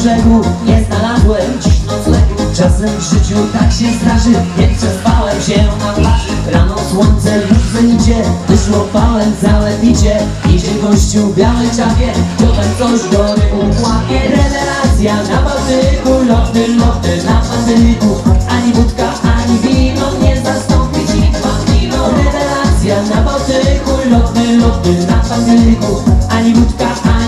brzegu Nie znalazłem dziś noclegu Czasem w życiu tak się zdarzy Nie przespałem się na plaży Rano słońce w zenicie Wyszłopałem zalepicie Idzie gościu w białej czapie Potem tak coś do rybu Rewelacja na Bałtyku Lotny, lotny na Bałtyku Ani wódka, ani wino Nie zastąpi ci wino Rewelacja na Bałtyku Lotny, lotny na Bałtyku Ani wódka, ani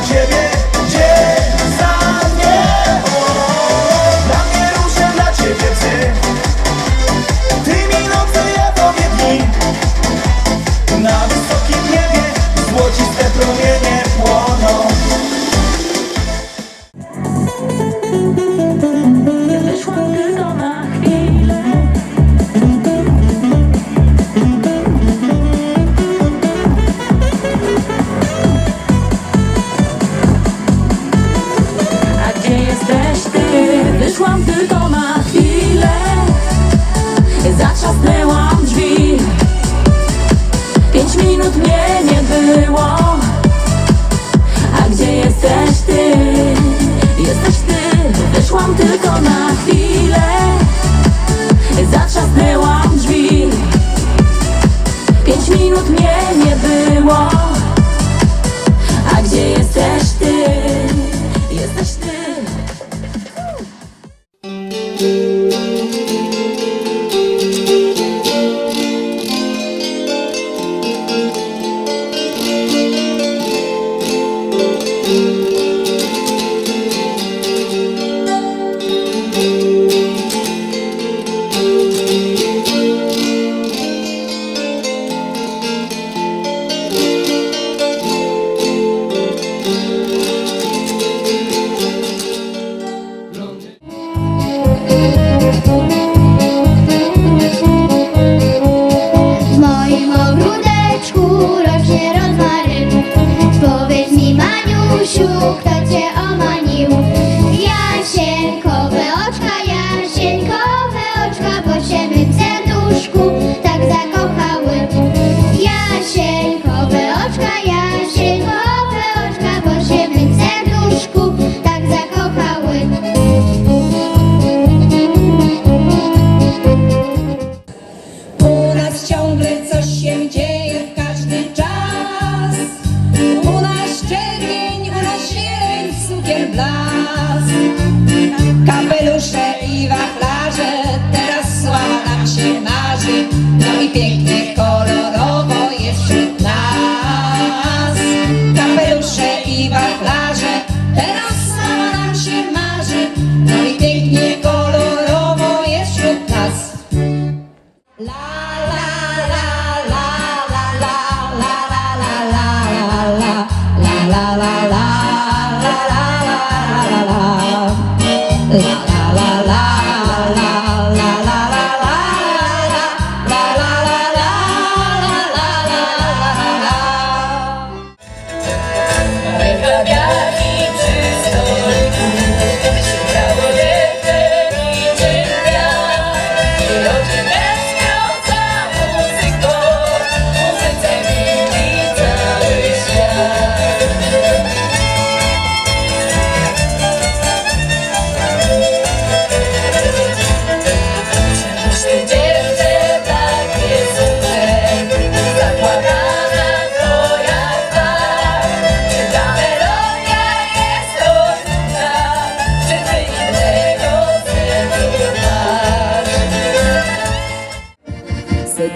na. capeluche.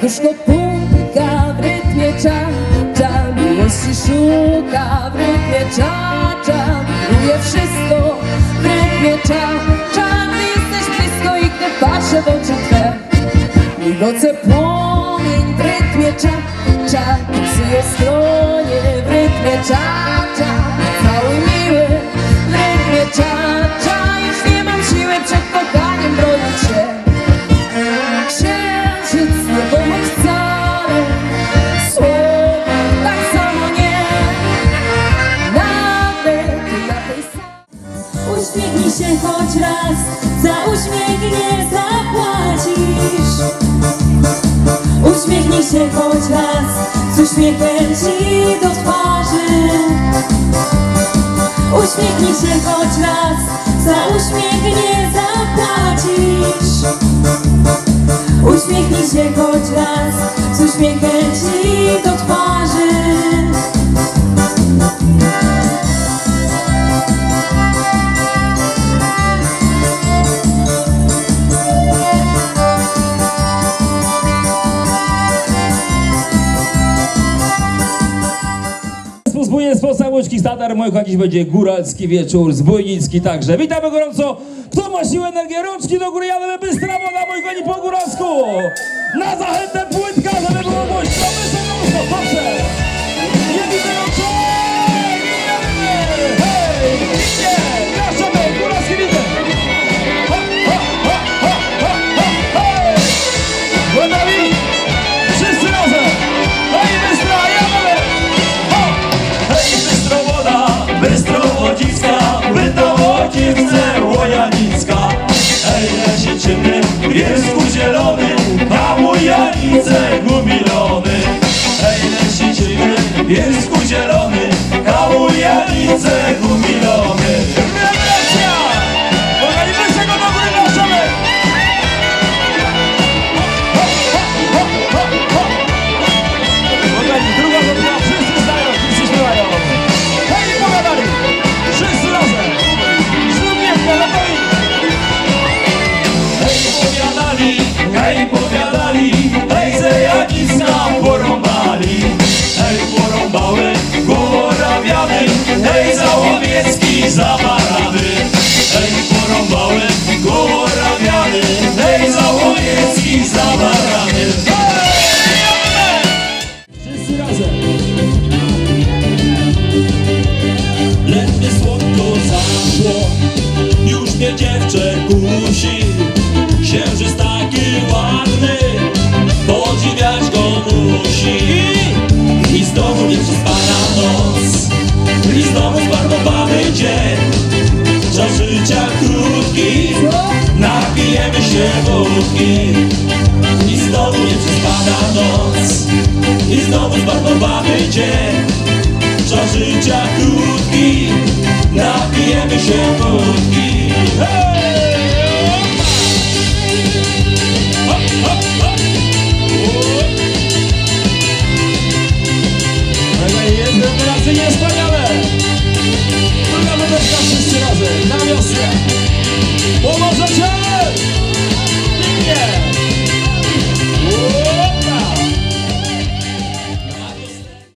Serduszko puka w rytmie cza, cza Miłości szuka w rytmie cza, cza Lubię wszystko w rytmie cza, cza Gdy jesteś blisko i gdy patrzę w oczy Twe. Migoce płomień w rytmie cza, cza Psuję stronie w rytmie cza, cza się choć raz Za uśmiech nie zapłacisz. Uśmiechnij się choć raz Z uśmiechem ci do twarzy. Uśmiechnij się choć raz Za uśmiech nie zapłacisz. Uśmiechnij się choć raz Z uśmiechem ci do Spójnie z podstawówki standard, moi kochani, będzie góralski wieczór, zbójnicki także. Witamy gorąco. Kto ma siłę, energię, rączki do góry, jademy bystra woda, moi kochani, po góralsku. Na zachętę płytka, żeby było głośno, Jesus. Krótki, napijemy się wódki. I znowu nie przespana noc, i znowu zmarnowany dzień. Czas życia krótki, napijemy się wódki. Hej! Hop, hop,